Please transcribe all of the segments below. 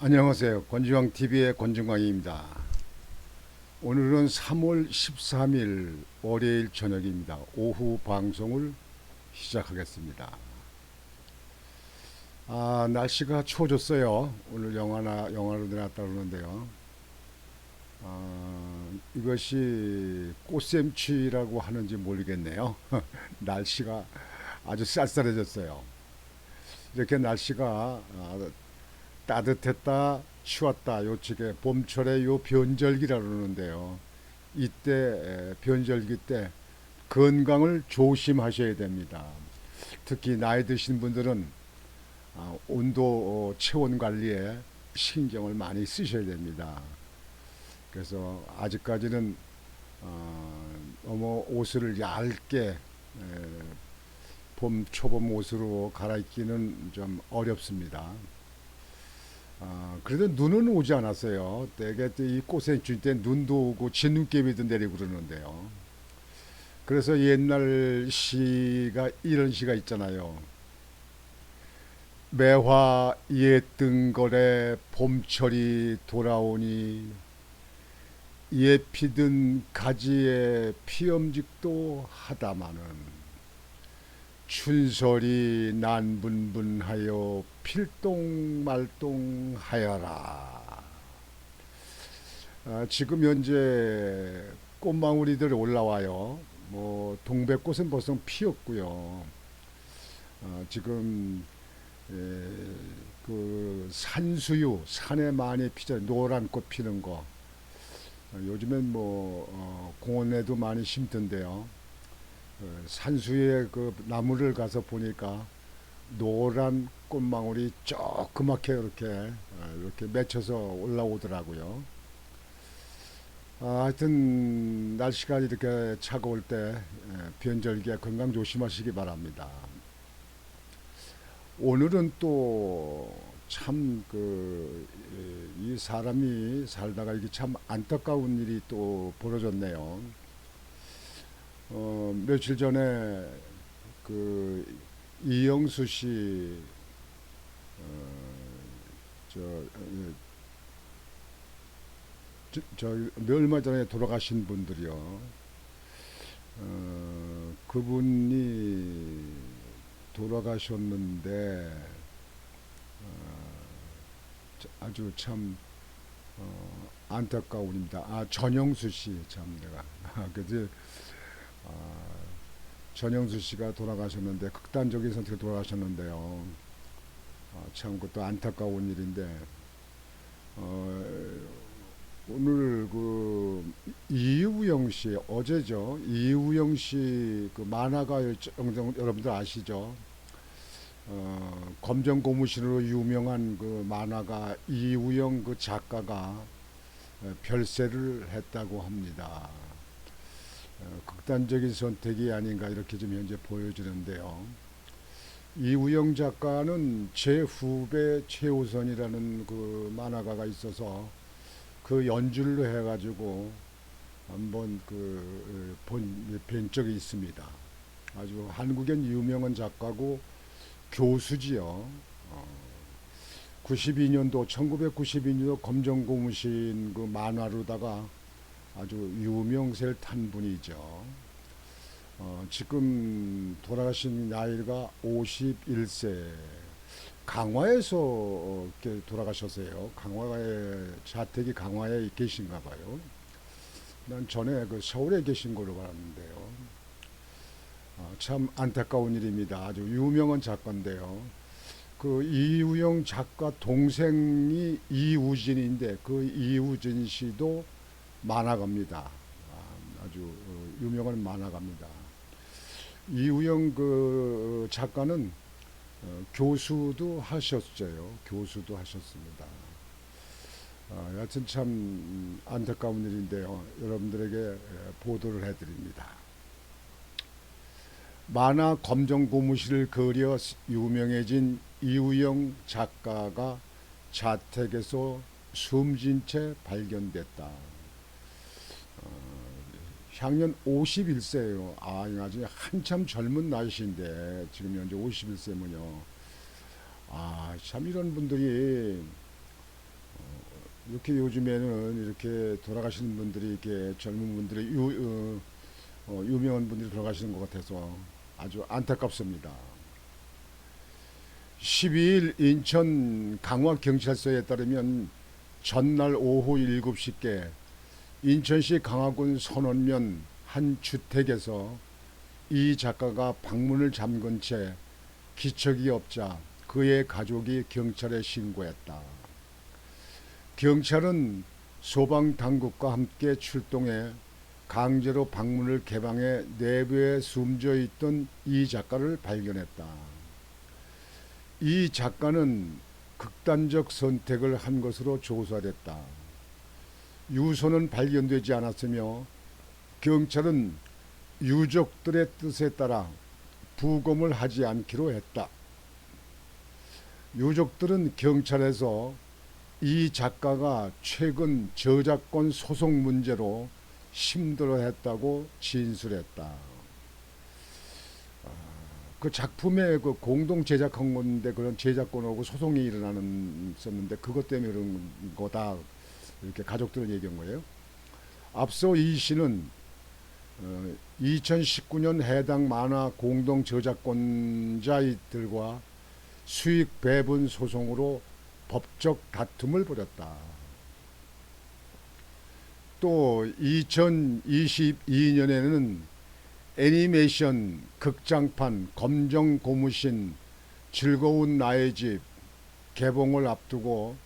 안녕하세요. 권중광 TV의 권중광입니다. 오늘은 3월 13일 월요일 저녁입니다. 오후 방송을 시작하겠습니다. 아, 날씨가 추워졌어요. 오늘 영화나 영화로 내놨다 그러는데요. 아, 이것이 꽃샘추위라고 하는지 모르겠네요. 날씨가 아주 쌀쌀해졌어요. 이렇게 날씨가 아, 따뜻했다 추웠다 요 측에 봄철의 요 변절기라 그러는데요. 이때 에, 변절기 때 건강을 조심하셔야 됩니다. 특히 나이 드신 분들은 아, 온도 어, 체온 관리에 신경을 많이 쓰셔야 됩니다. 그래서 아직까지는 어, 너무 옷을 얇게 에, 봄 초봄 옷으로 갈아입기는 좀 어렵습니다. 아, 그래도 눈은 오지 않았어요. 대개 또이 꽃에 줄때 눈도 오고 진눈깨비도 내리고 그러는데요. 그래서 옛날 시가 이런 시가 있잖아요. 매화 옛등거래 봄철이 돌아오니 예 피든 가지에 피엄직도 하다마는 춘설이 난분분하여 필동말동하여라. 아, 지금 현재 꽃망울이들 올라와요. 뭐 동백꽃은 벌써 피었고요. 아, 지금 에, 그 산수유 산에 많이 피죠. 노란 꽃 피는 거. 아, 요즘엔 뭐 어, 공원에도 많이 심던데요. 어, 산수의 그 나무를 가서 보니까 노란 꽃망울이 조그맣게 이렇게 어, 이렇게 맺혀서 올라오더라고요. 아, 하여튼 날씨가 이렇게 차가울 때 에, 변절기에 건강 조심하시기 바랍니다. 오늘은 또 참 그 이 사람이 살다가 이게 참 안타까운 일이 또 벌어졌네요. 어, 며칠 전에 그 이영수 씨, 어, 저, 어, 저, 저 얼마 전에 돌아가신 분들이요. 어, 그분이 돌아가셨는데 어, 저- 아주 참 어, 안타까운입니다. 아 전영수 씨 참 내가 그지 아, 전영수 씨가 돌아가셨는데 극단적인 선택을 돌아가셨는데요. 아, 참 그것도 안타까운 일인데 어, 오늘 그 이우영 씨 어제죠 이우영 씨 그 만화가 영- 여러분들 아시죠? 어, 검정 고무신으로 유명한 그 만화가 이우영 그 작가가 어, 별세를 했다고 합니다. 어, 극단적인 선택이 아닌가 이렇게 좀 현재 보여지는데요. 이우영 작가는 제 후배 최우선이라는 그 만화가가 있어서 그 연출로 해가지고 한번 그본 적이 있습니다. 아주 한국엔 유명한 작가고 교수지요. 어, 92년도 1992년도 검정고무신 그 만화로다가 아주 유명세를 탄 분이죠. 어, 지금 돌아가신 나이가 51세. 강화에서 어, 돌아가셨어요. 강화에 자택이 강화에 계신가 봐요. 난 전에 그 서울에 계신 걸로 알았는데요. 어, 참 안타까운 일입니다. 아주 유명한 작가인데요. 그 이우영 작가 동생이 이우진인데 그 이우진 씨도 만화가입니다. 아, 아주 어, 유명한 만화가입니다. 이우영 그 작가는 어, 교수도 하셨어요. 교수도 하셨습니다. 아, 여하튼 참 음, 안타까운 일인데요. 여러분들에게 에, 보도를 해드립니다. 만화 검정 고무실을 그려 유명해진 이우영 작가가 자택에서 숨진 채 발견됐다. 어, 향년 51세예요. 아, 아주 한참 젊은 나이신데 지금 현재 51세면요. 아, 참 이런 분들이 이렇게 요즘에는 이렇게 돌아가시는 분들이 이렇게 젊은 분들이 유, 어, 어, 유명한 분들이 돌아가시는 것 같아서 아주 안타깝습니다. 12일 인천 강화경찰서에 따르면 전날 오후 7시께 인천시 강화군 선원면 한 주택에서 이 작가가 방문을 잠근 채 기척이 없자 그의 가족이 경찰에 신고했다. 경찰은 소방 당국과 함께 출동해 강제로 방문을 개방해 내부에 숨져 있던 이 작가를 발견했다. 이 작가는 극단적 선택을 한 것으로 조사됐다. 유서는 발견되지 않았으며 경찰은 유족들의 뜻에 따라 부검을 하지 않기로 했다. 유족들은 경찰에서 이 작가가 최근 저작권 소송 문제로 힘들어했다고 진술했다. 아, 그 작품에 그 공동 제작한 건데 그런 제작권하고 소송이 일어나는 있었는데 그것 때문에 그런 거다 이렇게 가족들은 얘기한 거예요. 앞서 이 씨는 어, 2019년 해당 만화 공동 저작권자들과 수익 배분 소송으로 법적 다툼을 벌였다. 또 2022년에는 애니메이션 극장판 검정 고무신 즐거운 나의 집 개봉을 앞두고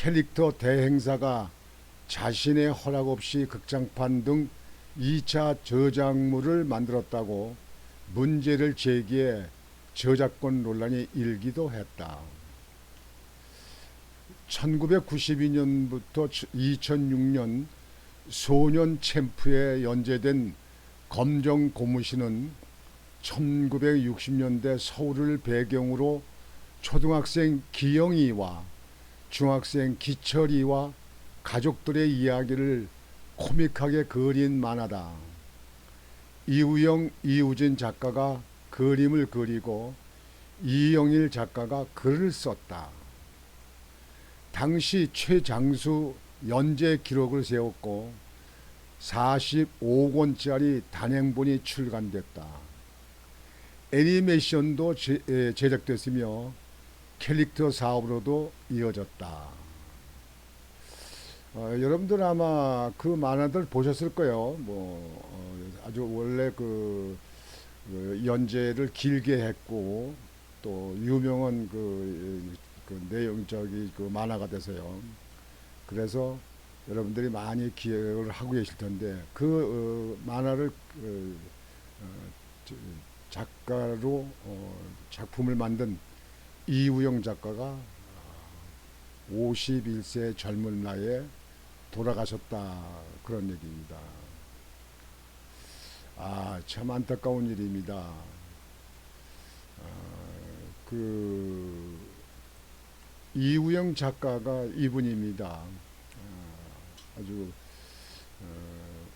캐릭터 대행사가 자신의 허락 없이 극장판 등 2차 저작물을 만들었다고 문제를 제기해 저작권 논란이 일기도 했다. 1992년부터 2006년 소년 챔프에 연재된 검정 고무신은 1960년대 서울을 배경으로 초등학생 기영이와 중학생 기철이와 가족들의 이야기를 코믹하게 그린 만화다. 이우영, 이우진 작가가 그림을 그리고 이영일 작가가 글을 썼다. 당시 최장수 연재 기록을 세웠고 45권짜리 단행본이 출간됐다. 애니메이션도 제, 에, 제작됐으며 캐릭터 사업으로도 이어졌다. 어, 여러분들 아마 그 만화들 보셨을 거예요. 뭐 어, 아주 원래 그, 그 연재를 길게 했고 또 유명한 그, 그 내용 저기 그 만화가 돼서요. 그래서 여러분들이 많이 기억을 하고 계실 텐데 그 어, 만화를 그, 어, 저, 작가로 어, 작품을 만든 이우영 작가가 51세 젊은 나이에 돌아가셨다 그런 얘기입니다. 아 참 안타까운 일입니다. 아, 그 이우영 작가가 이분입니다. 아, 아주 어,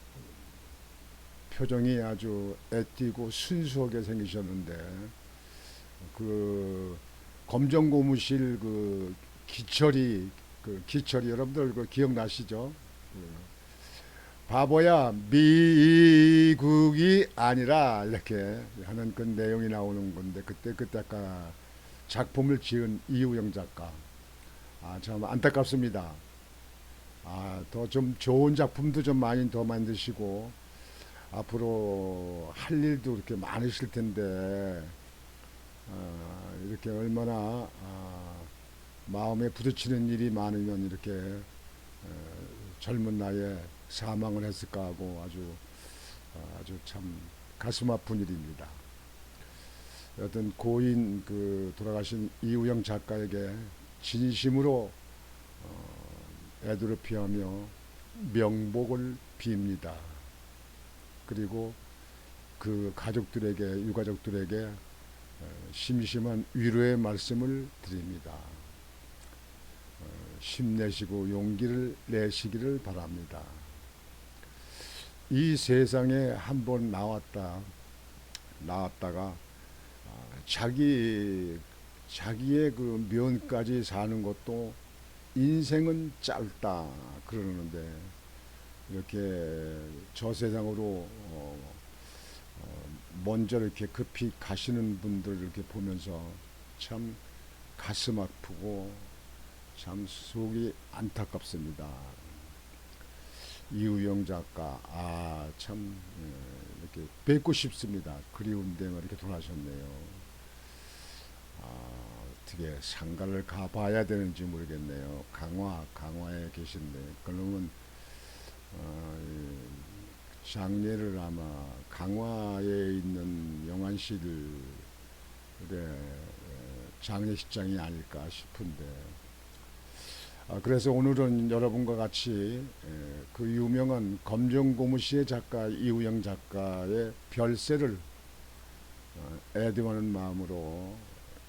표정이 아주 애띠고 순수하게 생기셨는데 그 검정 고무실 그 기철이 그 기철이 여러분들 그 기억나시죠? 그 바보야 미국이 아니라 이렇게 하는 그 내용이 나오는 건데 그때 그때 아까 작품을 지은 이우영 작가 아 참 안타깝습니다. 아 더 좀 좋은 작품도 좀 많이 더 만드시고 앞으로 할 일도 이렇게 많으실 텐데 아, 이렇게 얼마나 아, 마음에 부딪히는 일이 많으면 이렇게 어, 젊은 나이에 사망을 했을까 하고 아주 어, 아주 참 가슴 아픈 일입니다. 어떤 고인 그 돌아가신 이우영 작가에게 진심으로 어, 애도를 피하며 명복을 빕니다. 그리고 그 가족들에게 유가족들에게 어, 심심한 위로의 말씀을 드립니다. 어, 힘내시고 용기를 내시기를 바랍니다. 이 세상에 한 번 나왔다 나왔다가 아, 자기 자기의 그 면까지 사는 것도 인생은 짧다 그러는데 이렇게 저 세상으로 어, 어, 먼저 이렇게 급히 가시는 분들 이렇게 보면서 참 가슴 아프고 참 속이 안타깝습니다. 이우영 작가 아 참 이렇게 뵙고 싶습니다. 그리운 데만 이렇게 돌아가셨네요. 아, 어떻게 상가를 가봐야 되는지 모르겠네요. 강화 강화에 계신데 그러면 어, 이 장례를 아마 강화에 있는 영안실의 장례식장이 아닐까 싶은데 아, 그래서 오늘은 여러분과 같이 에, 그 유명한 검정고무시의 작가 이우영 작가의 별세를 어, 애도하는 마음으로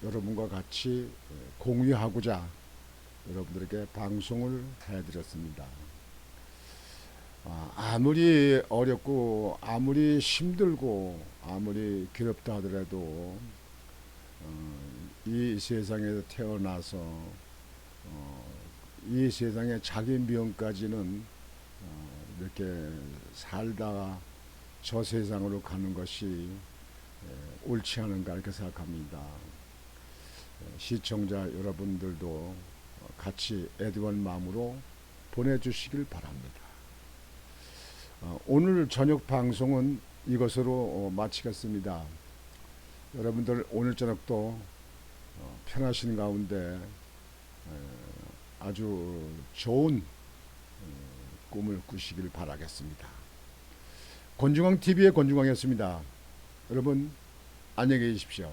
여러분과 같이 에, 공유하고자 여러분들에게 방송을 해드렸습니다. 아, 아무리 어렵고 아무리 힘들고 아무리 괴롭다 하더라도 어, 이 세상에서 태어나서 어, 이 세상에 자기 미움까지는 어, 이렇게 살다가 저 세상으로 가는 것이 에, 옳지 않은가 이렇게 생각합니다. 에, 시청자 여러분들도 어, 같이 애드원 마음으로 보내주시길 바랍니다. 어, 오늘 저녁 방송은 이것으로 어, 마치겠습니다. 여러분들 오늘 저녁도 어, 편하신 가운데 에, 아주 좋은 어, 꿈을 꾸시길 바라겠습니다. 권중왕 TV의 권중왕이었습니다. 여러분 안녕히 계십시오.